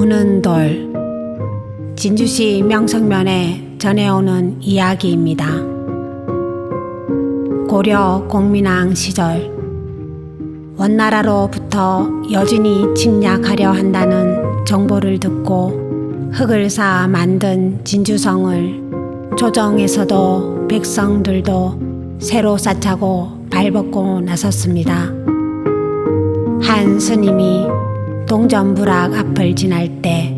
우는 돌 진주시 명성면에 전해오는 이야기입니다. 고려 공민왕 시절 원나라로부터 여진이 침략하려 한다는 정보를 듣고 흙을 쌓아 만든 진주성을 조정에서도 백성들도 새로 쌓자고 발벗고 나섰습니다. 한 스님이 동전부락 앞을 지날 때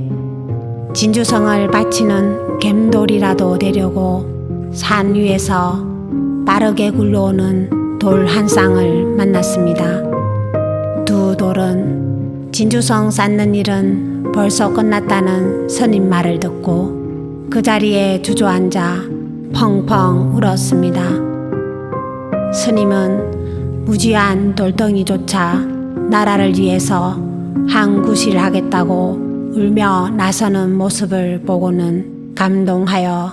진주성을 바치는 갬돌이라도 되려고 산 위에서 빠르게 굴러오는 돌 한 쌍을 만났습니다. 두 돌은 진주성 쌓는 일은 벌써 끝났다는 스님 말을 듣고 그 자리에 주저앉아 펑펑 울었습니다. 스님은 무지한 돌덩이조차 나라를 위해서 항구실 하겠다고 울며 나서는 모습을 보고는 감동하여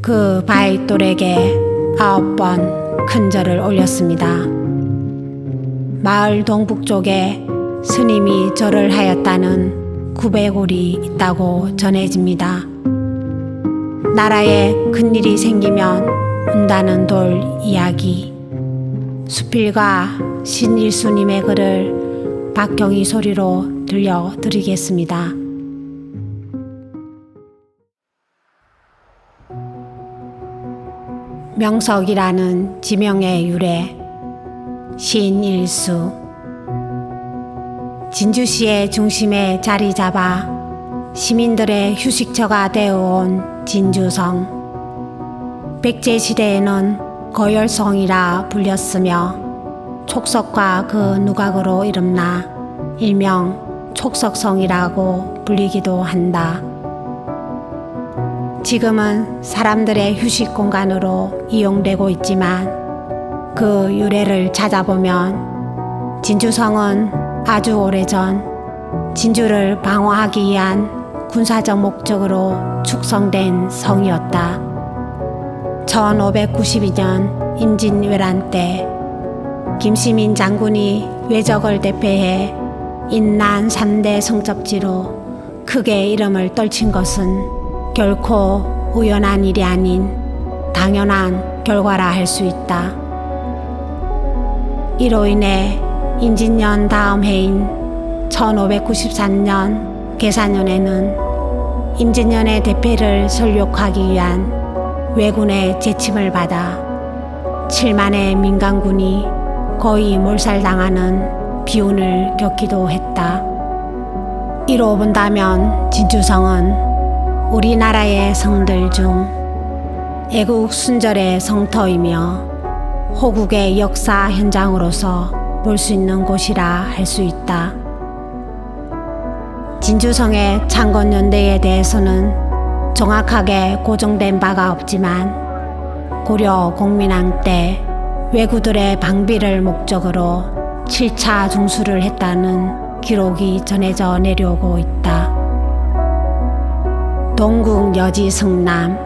그 바이돌에게 아홉 번 큰절을 올렸습니다. 마을 동북쪽에 스님이 절을 하였다는 구배골이 있다고 전해집니다. 나라에 큰일이 생기면 운다는 돌 이야기. 수필가 신일수님의 글을 박경희 소리로 들려드리겠습니다. 명석이라는 지명의 유래 신일수 진주시의 중심에 자리 잡아 시민들의 휴식처가 되어온 진주성 백제시대에는 거열성이라 불렸으며 촉석과 그 누각으로 이름나 일명 촉석성이라고 불리기도 한다. 지금은 사람들의 휴식 공간으로 이용되고 있지만 그 유래를 찾아보면 진주성은 아주 오래전 진주를 방어하기 위한 군사적 목적으로 축성된 성이었다. 1592년 임진왜란 때 김시민 장군이 외적을 대표해 인난 3대 성접지로 크게 이름을 떨친 것은 결코 우연한 일이 아닌 당연한 결과라 할 수 있다. 이로 인해 임진년 다음 해인 1593년 계산년에는 임진년의 대패를 설욕하기 위한 왜군의 재침을 받아 7만의 민간군이 거의 몰살당하는 비운을 겪기도 했다. 이로 본다면 진주성은 우리나라의 성들 중 애국 순절의 성터이며 호국의 역사 현장으로서 볼 수 있는 곳이라 할 수 있다. 진주성의 창건 연대에 대해서는 정확하게 고정된 바가 없지만 고려 공민왕 때 왜구들의 방비를 목적으로 7차 중수를 했다는 기록이 전해져 내려오고 있다. 동국 여지 성남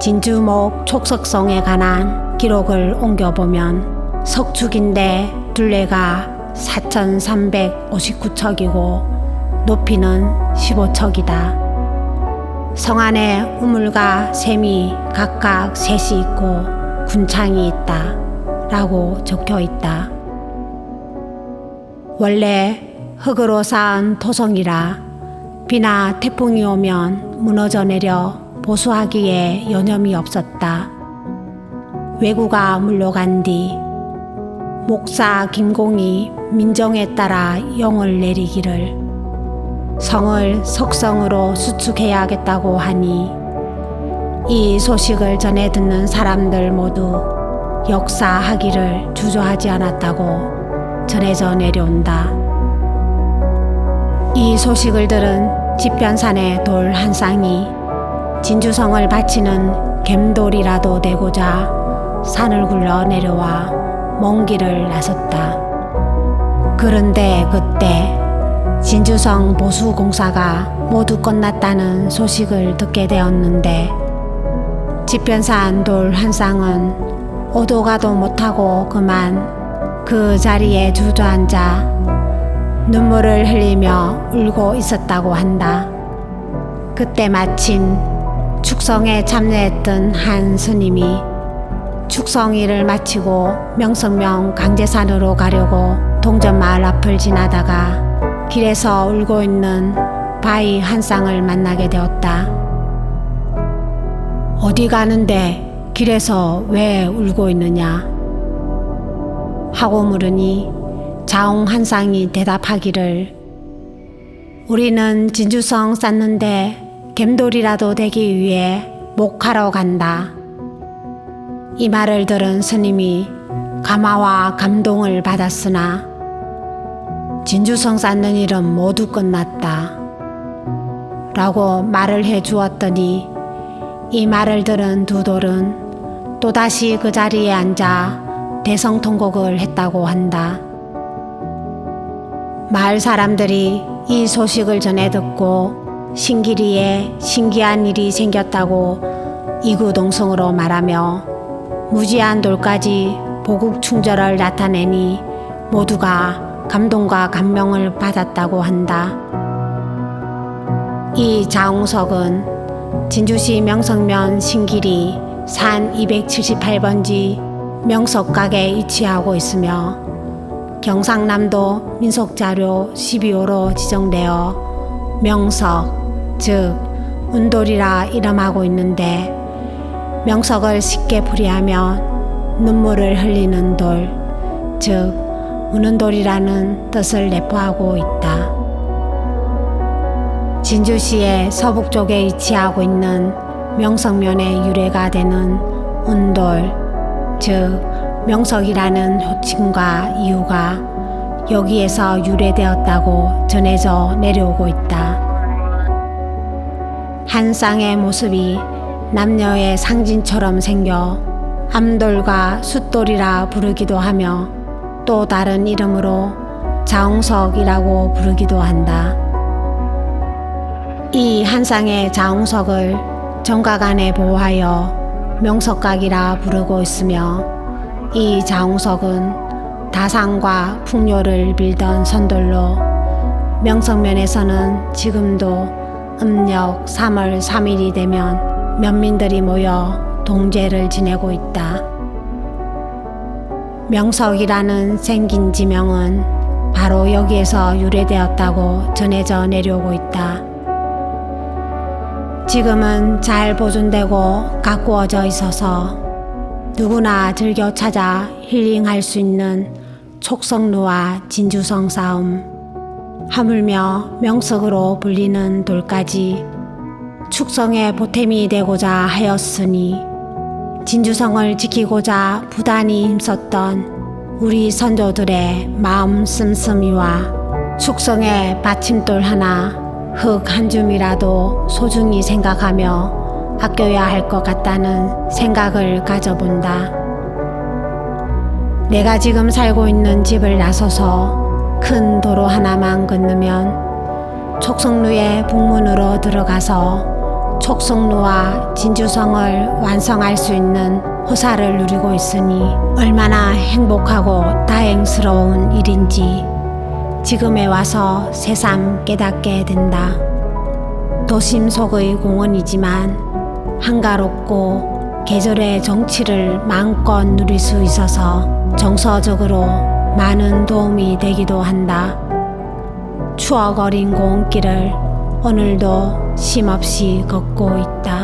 진주목 촉석성에 관한 기록을 옮겨보면 석축인데 둘레가 4,359척이고 높이는 15척이다. 성 안에 우물과 샘이 각각 셋이 있고 군창이 있다. 라고 적혀 있다. 원래 흙으로 쌓은 토성이라 비나 태풍이 오면 무너져 내려 보수하기에 여념이 없었다. 왜구가 물러간 뒤 목사 김공이 민정에 따라 영을 내리기를 성을 석성으로 수축해야겠다고 하니 이 소식을 전해 듣는 사람들 모두 역사하기를 주저하지 않았다고 전해져 내려온다. 이 소식을 들은 집변산의 돌 한 쌍이 진주성을 바치는 갬돌이라도 되고자 산을 굴러 내려와 먼 길을 나섰다. 그런데 그때 진주성 보수 공사가 모두 끝났다는 소식을 듣게 되었는데 집변산 돌 한 쌍은 오도 가도 못하고 그만 그 자리에 주저앉아 눈물을 흘리며 울고 있었다고 한다. 그때 마침 축성에 참여했던 한 스님이 축성일을 마치고 명성명 강제산으로 가려고 동전마을 앞을 지나다가 길에서 울고 있는 바위 한 쌍을 만나게 되었다. 어디 가는데 길에서 왜 울고 있느냐? 하고 물으니 자웅 한 쌍이 대답하기를 우리는 진주성 쌓는데 갬돌이라도 되기 위해 목하러 간다. 이 말을 들은 스님이 감화와 감동을 받았으나 진주성 쌓는 일은 모두 끝났다. 라고 말을 해 주었더니 이 말을 들은 두 돌은 또다시 그 자리에 앉아 대성 통곡을 했다고 한다. 마을 사람들이 이 소식을 전해 듣고 신기리에 신기한 일이 생겼다고 이구동성으로 말하며 무지한 돌까지 보국 충절을 나타내니 모두가 감동과 감명을 받았다고 한다. 이 자웅석은 진주시 명성면 신길이 산 278번지 명석각에 위치하고 있으며 경상남도 민속자료 12호로 지정되어 명석, 즉 운돌이라 이름하고 있는데 명석을 쉽게 풀이하면 눈물을 흘리는 돌, 즉 우는 돌이라는 뜻을 내포하고 있다. 진주시의 서북쪽에 위치하고 있는 명석면의 유래가 되는 운돌, 즉 명석이라는 호칭과 이유가 여기에서 유래되었다고 전해져 내려오고 있다. 한 쌍의 모습이 남녀의 상징처럼 생겨 암돌과 숫돌이라 부르기도 하며 또 다른 이름으로 자웅석이라고 부르기도 한다. 이 한 쌍의 자웅석을 정각 안에 보호하여 명석각이라 부르고 있으며 이 자웅석은 다상과 풍요를 빌던 선돌로 명성면에서는 지금도 음력 3월 3일이 되면 면민들이 모여 동제를 지내고 있다. 명석이라는 생긴 지명은 바로 여기에서 유래되었다고 전해져 내려오고 있다. 지금은 잘 보존되고 가꾸어져 있어서 누구나 즐겨 찾아 힐링할 수 있는 촉성루와 진주성 싸움, 하물며 명석으로 불리는 돌까지 축성의 보탬이 되고자 하였으니 진주성을 지키고자 부단히 힘썼던 우리 선조들의 마음 씀씀이와 축성의 받침돌 하나 흙 한 줌이라도 소중히 생각하며 아껴야 할 것 같다는 생각을 가져본다. 내가 지금 살고 있는 집을 나서서 큰 도로 하나만 건너면 촉성루의 북문으로 들어가서 촉성루와 진주성을 완성할 수 있는 호사를 누리고 있으니 얼마나 행복하고 다행스러운 일인지 지금에 와서 새삼 깨닫게 된다. 도심 속의 공원이지만 한가롭고 계절의 정치를 마음껏 누릴 수 있어서 정서적으로 많은 도움이 되기도 한다. 추억 어린 고원길을 오늘도 쉼없이 걷고 있다.